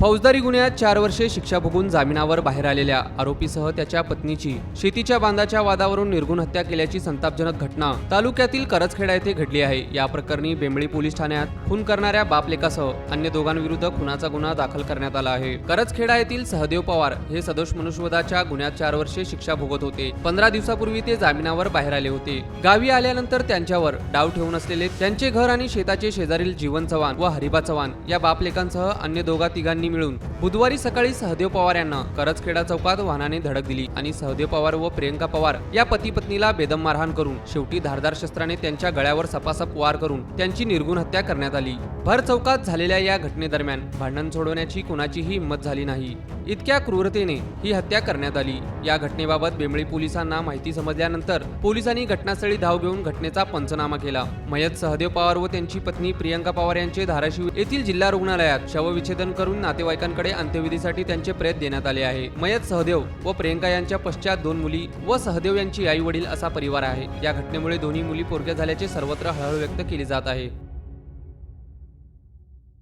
फौजदारी गुन्ह्यात चार वर्षे शिक्षा भोगून जामिनावर बाहेर आलेल्या आरोपीसह त्याच्या पत्नीची शेतीच्या बांधाच्या वादावरून निर्गुण हत्या केल्याची संतापजनक घटना तालुक्यातील करजखेडा येथे घडली आहे. या प्रकरणी बेंबळी पोलीस ठाण्यात खून करणाऱ्या बापलेकासह अन्य दोघांविरुद्ध खुनाचा गुन्हा दाखल करण्यात आला आहे. करजखेडा येथील सहदेव पवार हे सदोष मनुष्यवधाच्या गुन्ह्यात चार वर्षे शिक्षा भोगत होते. पंधरा दिवसापूर्वी ते जामिनावर बाहेर आले होते. गावी आल्यानंतर त्यांच्यावर डाव ठेवून असलेले त्यांचे घर आणि शेताचे शेजारील जीवन चव्हाण व हरिबा चव्हाण या बापलेकांसह अन्य दोघा तिघांनी मिळून. बुधवारी सकाळी सहदेव पवार यांना करजखेडा चौकात वाहनाने धडक दिली आणि सहदेव पवार व प्रियंका पवार या पती पत्नीला बेदम मारहाण करून शेवटी धारदार शस्त्राने त्यांच्या गळ्यावर सपासप वार करून त्यांची निर्गुण हत्या करण्यात आली. भर चौकात झालेल्या या घटनेदरम्यान भांडण सोडवण्याची कुणाचीही हिंमत झाली नाही. इतक्या क्रूरतेने ही हत्या करण्यात आली. या घटनेबाबत बेंबळी पोलिसांना माहिती समजल्यानंतर पोलिसांनी घटनास्थळी धाव घेऊन घटनेचा पंचनामा केला. मयत सहदेव पवार व त्यांची पत्नी प्रियंका पवार यांचे धाराशिव येथील जिल्हा रुग्णालयात शवविच्छेदन करून नातेवाईकांकडे अंत्यविधीसाठी त्यांचे प्रेत देण्यात आले आहे. मयत सहदेव व प्रियंका यांच्या पश्चात दोन मुली व सहदेव यांची आई वडील असा परिवार आहे. या घटनेमुळे दोन्ही मुली पोरक्या झाल्याचे सर्वत्र हळहळ व्यक्त केली जात आहे.